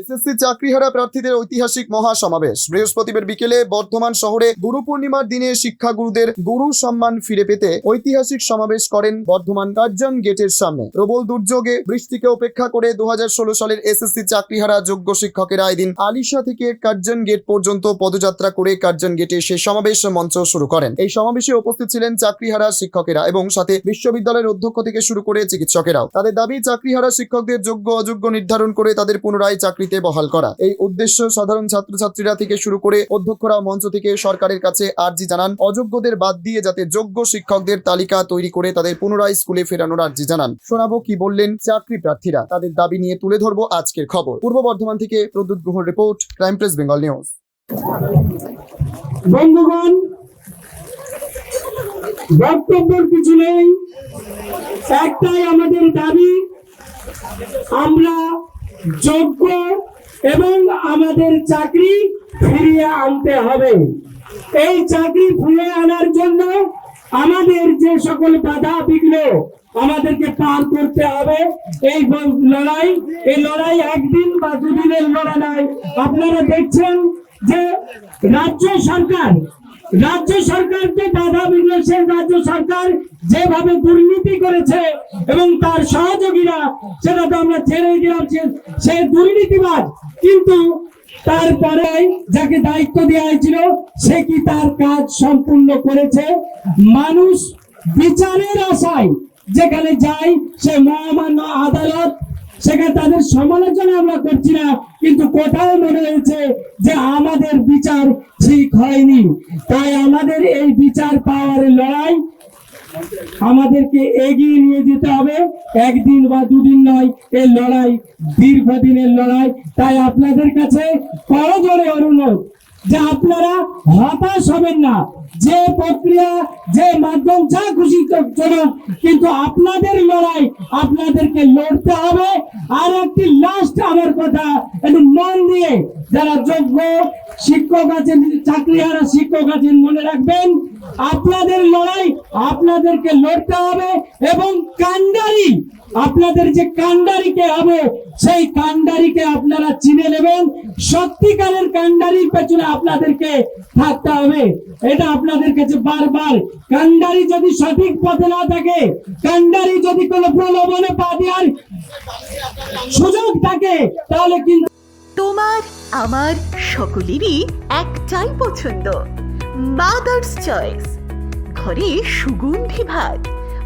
SSC চাকরিহারা প্রার্থীদের ঐতিহাসিক মহা সমাবেশ বৃহস্পতিবার বিকেলে বর্ধমান শহরে গুরু পূর্ণিমার দিনে শিক্ষাগুরুদের গুরু সম্মান ফিরে পেতে ঐতিহাসিক সমাবেশ করেন বর্ধমান কার্জন গেটের সামনে। প্রবল দুর্যোগে বৃষ্টিকে উপেক্ষা করে দু সালের এসএসসি চাকরিহারা যোগ্য শিক্ষকেরা এদিন আলিশা থেকে কার্জন গেট পর্যন্ত পদযাত্রা করে কার্জন গেটে সে সমাবেশ মঞ্চ শুরু করেন। এই সমাবেশে উপস্থিত ছিলেন চাকরিহারা শিক্ষকেরা এবং সাথে বিশ্ববিদ্যালয়ের অধ্যক্ষ থেকে শুরু করে চিকিৎসকেরাও। তাদের দাবি, চাকরিহারা শিক্ষকদের যোগ্য অযোগ্য নির্ধারণ করে তাদের পুনরায় চাকরিতে বহাল করা। এই উদ্দেশ্য সাধারণ ছাত্রছাত্রীরা থেকে শুরু করে অধ্যক্ষরা মঞ্চ থেকে সরকারের কাছে আর্জি জানান। অযোগ্যদের বাদ দিয়ে যাতে যোগ্য শিক্ষকদের তালিকা তৈরি করে তাদের পুনরায় স্কুলে ফেরানোর আর্জি জানান। শোনাবো কি বললেন চাকরি প্রার্থীরা। তাদের দাবি নিয়ে তুলে ধরবো আজকের খবর। পূর্ব বর্ধমান থেকে Pradyut গুহর report, crime press, Bengal news. বন্ধুগণ, বক্তব্যের কিছু নেই। একটাই আমাদের দাবি, আমরা যোগ্য এবং আমাদের চাকরি ফিরিয়ে আনতে হবে। এই চাকরি ফিরিয়ে আনার জন্য আমাদের যে সকল বাধা বিঘ্ন আমাদেরকে পার করতে হবে। এই লড়াই এই লড়াই একদিন বা দুদিনের লড়াই আপনারা দেখছেন যে রাজ্য সরকার রাজ্য সরকারকে বাধা সেই রাজ্য সরকার যেভাবে দুর্নীতি করেছে এবং তার সহযোগীরা, সেটা তো আমরা ছেড়ে দিলাম সে দুর্নীতিবাদ কিন্তু তারপরে যাকে দায়িত্ব দেওয়া হয়েছিল, সে কি তার কাজ সম্পূর্ণ করেছে? মানুষ বিচারের আশায় যেখানে যায় সে মহামান্য আদালত, সেখানে তাদের সমালোচনা আমরা করছি না। কিন্তু কোথাও মনে হয়েছে যে আমাদের বিচার ঠিক হয়নি। তাই আমাদের এই বিচার পাওয়ার লড়াই আমাদেরকে এগিয়ে নিয়ে যেতে হবে। একদিন বা দুদিন নয় এই লড়াই দীর্ঘদিনের লড়াই। তাই আপনাদের কাছে করজোরে অনুরোধ যে আপনারা হতাশ হবেন না। যে প্রক্রিয়া, যে মাধ্যম, যা খুশি চলুক কিন্তু আপনাদের লড়াই, আপনাদেরকে লড়তে হবে। আর একটি লাস্ট আমার কথা, একটু মন দিয়ে যারা যোগ্য শিক্ষক আছেন চাকরিহারা শিক্ষক আছেন, মনে রাখবেন, আপনাদের লড়াই, আপনাদেরকে লড়তে হবে এবং কান্ডারি আপনাদের যে কান্ডারিকে হবে সেই কান্ডারিকে আপনারা চিনে নেবেন। সত্যিকারের কান্ডারির পেছনে আপনাদেরকে থাকতে হবে। এটা আপনাদের কাছে বারবার। কান্ডারি যদি সঠিক পথে না থাকে কান্ডারি যদি কোনো প্রলোভনে পা দেওয়ার সুযোগ থাকে, তাহলে কিন্তু তোমার, আমার সকলেরই একটাই পছন্দ। মাদার্স চয়েস ঘরে সুগন্ধি ভাত।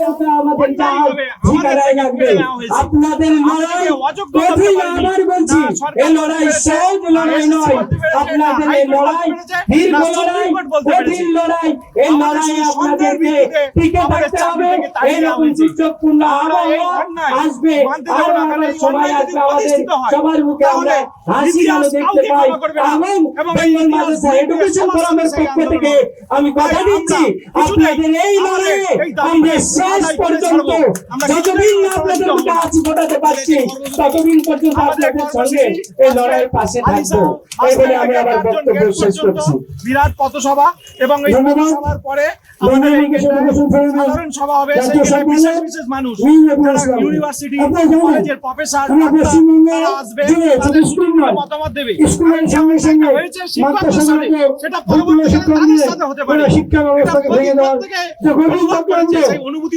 আমাদের ঠিকানায় রাখবে। আপনাদের লড়াই আবার বলছি এই লড়াই সহজ লড়াই নয়। আপনাদের এই লড়াই দীর্ঘ লড়াই কঠিন লড়াই এই লড়াই আপনাদেরকে টিকে থাকতে হবে। এইরকম দুর্যোগপূর্ণ আবহাওয়া আসবে। আর আমরা সবাই আসবে আমাদের সবার মুখে আমরা হাসি আলো দেখতে পাই। এবং বেঙ্গল মাদ্রাসা এডুকেশন ফোরামের পক্ষ থেকে আমি কথা দিচ্ছি আপনাদের এই লড়াইয়ে আমরা শেষ পর্যন্ত যতদিন না আপনাদের পারছি ততদিন পর্যন্ত আপনাদের সঙ্গে এই লড়াইয়ের পাশে থাকব। এই বলে আমি আমার বক্তব্য শেষ করছি। বিরাট পথসভা এবং এই। পথসভার পরে আমাদের ইউনিভার্সিটি এডুকেশন ফোরামের সাধারণ সভা হবে সেখানে বিশেষ বিশেষ মানুষ বিভিন্ন যারা পুরস্কার। ইউনিভার্সিটি কলেজের প্রফেসর আমরা পশ্চিমবঙ্গে তারা আসবে তাদের শুধু স্কুল বিভিন্ন নয়, মতামত দেবে। স্কুলের সঙ্গে সঙ্গে হয়েছে মাত্রা শিক্ষকদের সাথে সমাজে সেটা ভর্তি তাদের সাথে হতে পারে। শিক্ষা ব্যবস্থাকে ভেঙে দেওয়ার অনুভূতি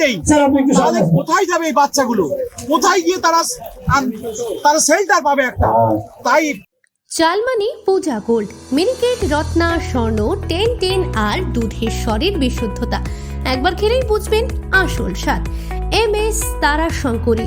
নেই। তাহলে। কোথায় যাবে এই বাচ্চাগুলো? কোথায় গিয়ে তারা তারা পাবে একটা? তাই চালমানি Puja gold Miniket Ratna Swarna ten ten আর দুধের স্বরের বিশুদ্ধতা। একবার খেলেই বুঝবেন আসল স্বাদ। এম এস তারা শঙ্করী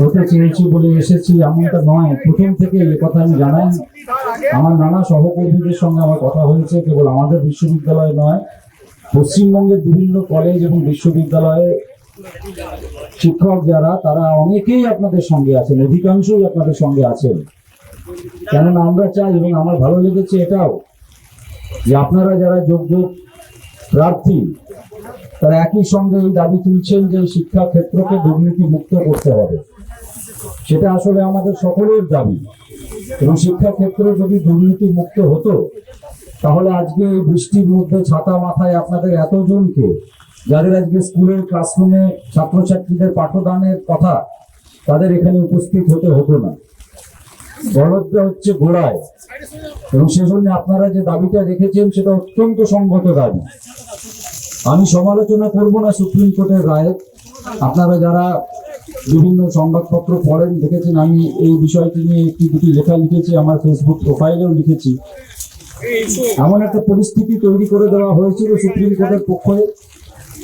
হতে চেয়েছি বলে এসেছি, এমনটা নয়। প্রথম থেকে এ কথা আমি জানাই। আমার নানা সহকর্মীদের সঙ্গে আমার কথা হয়েছে, কেবল আমাদের বিশ্ববিদ্যালয় নয়, পশ্চিমবঙ্গের বিভিন্ন কলেজ এবং বিশ্ববিদ্যালয়ে শিক্ষক যারা, তারা অনেকেই আপনাদের সঙ্গে আছেন, অধিকাংশই আপনাদের সঙ্গে আছেন। কেননা আমরা চাই এবং আমার ভালো লেগেছে এটাও, যে আপনারা যারা যোগ্য প্রার্থী, তারা একই সঙ্গে এই দাবি তুলছেন যে শিক্ষা ক্ষেত্রকে দুর্নীতি মুক্ত করতে হবে। সেটা আসলে আমাদের সকলের দাবি। এবং শিক্ষা ক্ষেত্র যদি দুর্নীতি মুক্ত হতো, তাহলে আজকে এই বৃষ্টির মধ্যে ছাতা মাথায় আপনাদের এতজনকে, যাদের আজকে স্কুলের ক্লাসরুমে ছাত্রছাত্রীদের পাঠদানের কথা তাদের এখানে উপস্থিত হতে হতো না। গলতটা হচ্ছে গোড়ায়। এবং সেজন্য আপনারা যে দাবিটা রেখেছেন, সেটা অত্যন্ত সঙ্গত দাবি। আমি সমালোচনা করব না সুপ্রিম কোর্টের রায়ের আপনারা যারা বিভিন্ন সংবাদপত্র পড়েন দেখেছেন। আমি এই বিষয়টি নিয়ে একটি দুটি লেখা লিখেছি, আমার ফেসবুক প্রোফাইলেও লিখেছি। এমন একটা পরিস্থিতি তৈরি করে দেওয়া হয়েছিল সুপ্রিম কোর্টের পক্ষে।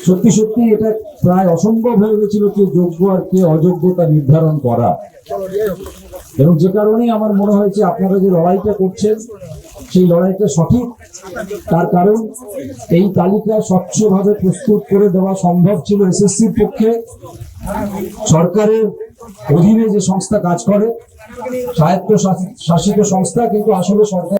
সত্যি সত্যি এটা প্রায় অসম্ভব হয়ে গেছিল কে যোগ্য আর কে অযোগ্য তা নির্ধারণ করা। এবং যে কারণেই আমার মনে হয়েছে আপনারা যে লড়াইটা করছেন, সেই লড়াইটা সঠিক। তার কারণ, এই তালিকা স্বচ্ছভাবে প্রস্তুত করে দেওয়া সম্ভব ছিল এসএসসির পক্ষে। সরকারের অধীনে যে সংস্থা কাজ করে স্বায়ত্ত শাসিত সংস্থা, কিন্তু আসলে সরকার